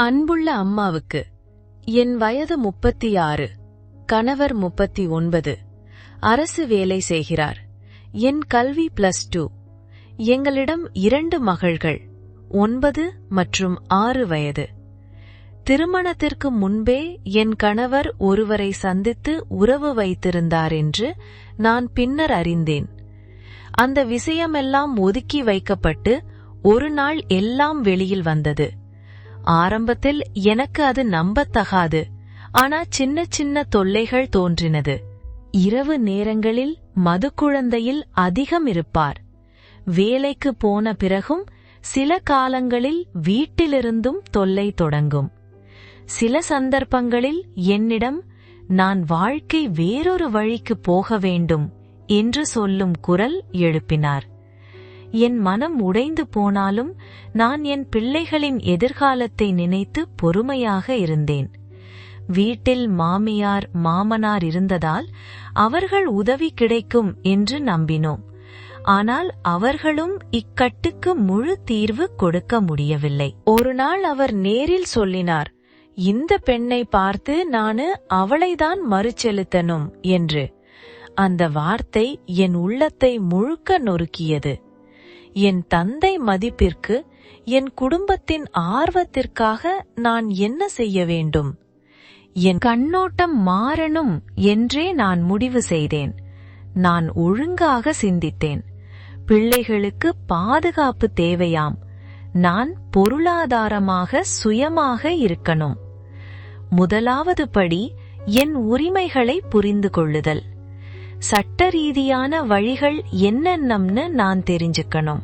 அன்புள்ள அம்மாவுக்கு என் வயது முப்பத்தி ஆறு கணவர் முப்பத்தி ஒன்பது அரசு வேலை செய்கிறார். என் கல்வி பிளஸ் டூ எங்களிடம் இரண்டு மகள்கள் ஒன்பது மற்றும் ஆறு வயது. திருமணத்திற்கு முன்பே என் கணவர் ஒருவரை சந்தித்து உறவு வைத்திருந்தார் என்று நான் பின்னர் அறிந்தேன். அந்த விஷயமெல்லாம் ஒதுக்கி வைக்கப்பட்டு ஒரு நாள் எல்லாம் வெளியில் வந்தது. ஆரம்பத்தில் எனக்கு அது நம்பத்தகாது. ஆனா சின்ன சின்ன தொல்லைகள் தோன்றினது. இரவு நேரங்களில் மது குழந்தையில் அதிகம் இருப்பார். வேலைக்கு போன பிறகும் சில காலங்களில் வீட்டிலிருந்தும் தொல்லை தொடங்கும். சில சந்தர்ப்பங்களில் என்னிடம் நான் வாழ்க்கை வேறொரு வழிக்கு போக வேண்டும் என்று சொல்லும் குரல் எழுப்பினார். என் மனம் உடைந்து போனாலும் நான் என் பிள்ளைகளின் எதிர்காலத்தை நினைத்து பொறுமையாக இருந்தேன். வீட்டில் மாமியார் மாமனார் இருந்ததால் அவர்கள் உதவி கிடைக்கும் என்று நம்பினோம். ஆனால் அவர்களும் இக்கட்டுக்கு முழு தீர்வு கொடுக்க முடியவில்லை. ஒரு நாள் அவர் நேரில் சொல்லினார் இந்த பெண்ணை பார்த்து நானு அவளைதான் மறுச்செலுத்தனும் என்று. அந்த வார்த்தை என் உள்ளத்தை முழுக்க நொறுக்கியது. என் தந்தை மதிப்பிற்கு என் குடும்பத்தின் ஆர்வத்திற்காக நான் என்ன செய்ய வேண்டும்? என் கண்ணோட்டம் மாறணும் என்றே நான் முடிவு செய்தேன். நான் ஒழுங்காக சிந்தித்தேன். பிள்ளைகளுக்கு பாதுகாப்பு தேவையாம். நான் பொருளாதாரமாக சுயமாக இருக்கணும். முதலாவது படி என் உரிமைகளை புரிந்து கொள்ளுதல். சட்ட ரீதியான வழிகள் என்னென்னம்னு நான் தெரிஞ்சுக்கணும்.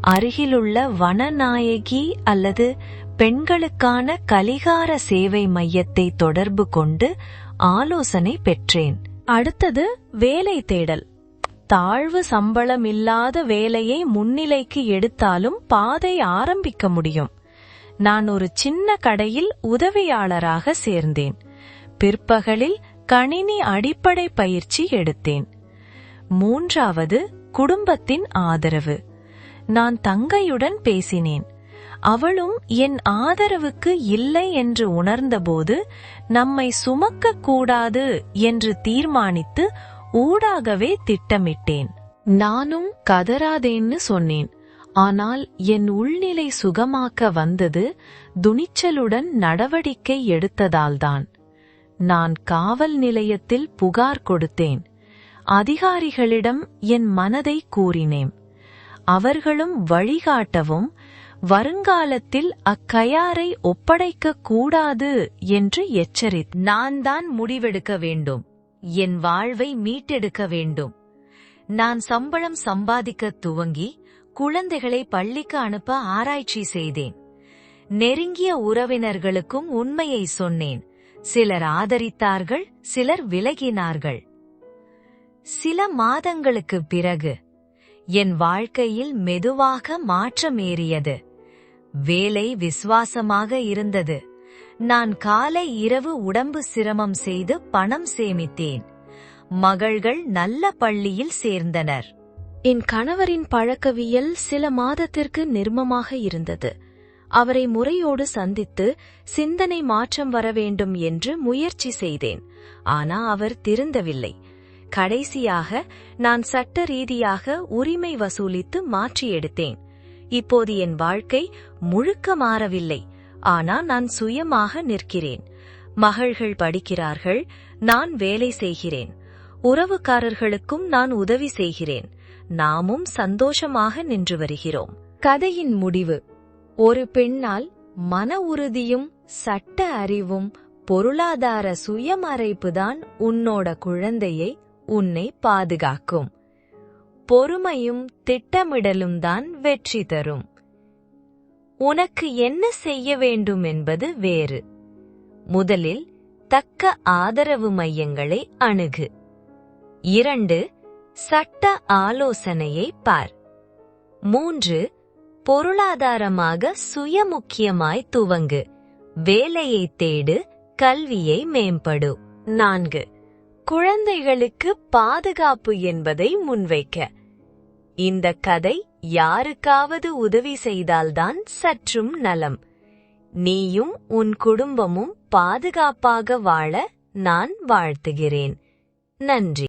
அருகிலுள்ள வனநாயகி அல்லது பெண்களுக்கான கலிகார சேவை மையத்தை தொடர்பு கொண்டு ஆலோசனை பெற்றேன். அடுத்தது வேலை தேடல். தாழ்வு சம்பளம் இல்லாத வேலையை முன்னிலைக்கு எடுத்தாலும் பாதை ஆரம்பிக்க முடியும். நான் ஒரு சின்ன கடையில் உதவியாளராக சேர்ந்தேன். பிற்பகலில் கணினி அடிப்படை பயிற்சி எடுத்தேன். மூன்றாவது குடும்பத்தின் ஆதரவு. நான் தங்கையுடன் பேசினேன். அவளும் என் ஆதரவுக்கு இல்லை என்று உணர்ந்தபோது நம்மை சுமக்க கூடாது என்று தீர்மானித்து ஊடாகவே திட்டமிட்டேன். நானும் கதறாதேன்னு சொன்னேன். ஆனால் என் உள்நிலை சுகமாக்க வந்தது துணிச்சலுடன் நடவடிக்கை எடுத்ததால்தான். நான் காவல் நிலையத்தில் புகார் கொடுத்தேன். அதிகாரிகளிடம் என் மனதை கூறினேன். அவர்களும் வழிகாட்டவும் வருங்காலத்தில் அக்கயாரை ஒப்படைக்க கூடாது என்று எச்சரி நான் தான் முடிவெடுக்க வேண்டும். என் வாழ்வை மீட்டெடுக்க வேண்டும். நான் சம்பளம் சம்பாதிக்க துவங்கி குழந்தைகளை பள்ளிக்கு அனுப்ப ஆராய்ச்சி செய்தேன். நெருங்கிய உறவினர்களுக்கும் உண்மையை சொன்னேன். சிலர் ஆதரித்தார்கள் சிலர் விலகினார்கள். சில மாதங்களுக்கு பிறகு என் வாழ்க்கையில் மெதுவாக மாற்றமேறியது. வேலை விசுவாசமாக இருந்தது. நான் காலை இரவு உடம்பு சிரமம் செய்து பணம் சேமித்தேன். மகள்கள் நல்ல பள்ளியில் சேர்ந்தனர். என் கணவரின் பழக்கவியல் சில மாதத்திற்கு நிர்மமாக இருந்தது. அவரை முறையோடு சந்தித்து சிந்தனை மாற்றம் வர வேண்டும் என்று முயற்சி செய்தேன். ஆனா அவர் திருந்தவில்லை. கடைசியாக நான் சட்ட ரீதியாக உரிமை வசூலித்து மாற்றி எடுத்தேன். இப்போது என் வாழ்க்கை முழுக்க மாறவில்லை. ஆனா நான் சுயமாக நிற்கிறேன். மகள்கள் படிக்கிறார்கள் நான் வேலை செய்கிறேன். உறவுக்காரர்களுக்கும் நான் உதவி செய்கிறேன். நாமும் சந்தோஷமாக நின்று வருகிறோம். கதையின் முடிவு. ஒரு பெண்ணால் மன உறுதியும் சட்ட அறிவும் பொருளாதார சுயமறைப்புதான் உன்னோட குழந்தையை உன்னை பாதுகாக்கும். பொறுமையும் திட்டமிடலும் தான் வெற்றி தரும். உனக்கு என்ன செய்ய வேண்டும் என்பது வேறு. முதலில் தக்க ஆதரவு மையங்களை அணுகு. இரண்டு சட்ட ஆலோசனையை பார். மூன்று பொருளாதாரமாக சுயமுக்கியமாய் துவங்கு. வேலையை தேடு கல்வியை மேம்படு. நான்கு. குழந்தைகளுக்கு பாதுகாப்பு என்பதை முன்வைக்க. இந்த கதை யாருக்காவது உதவி செய்தால்தான் சற்றும் நலம். நீயும் உன் குடும்பமும் பாதுகாப்பாக வாழ நான் வாழ்த்துகிறேன். நன்றி.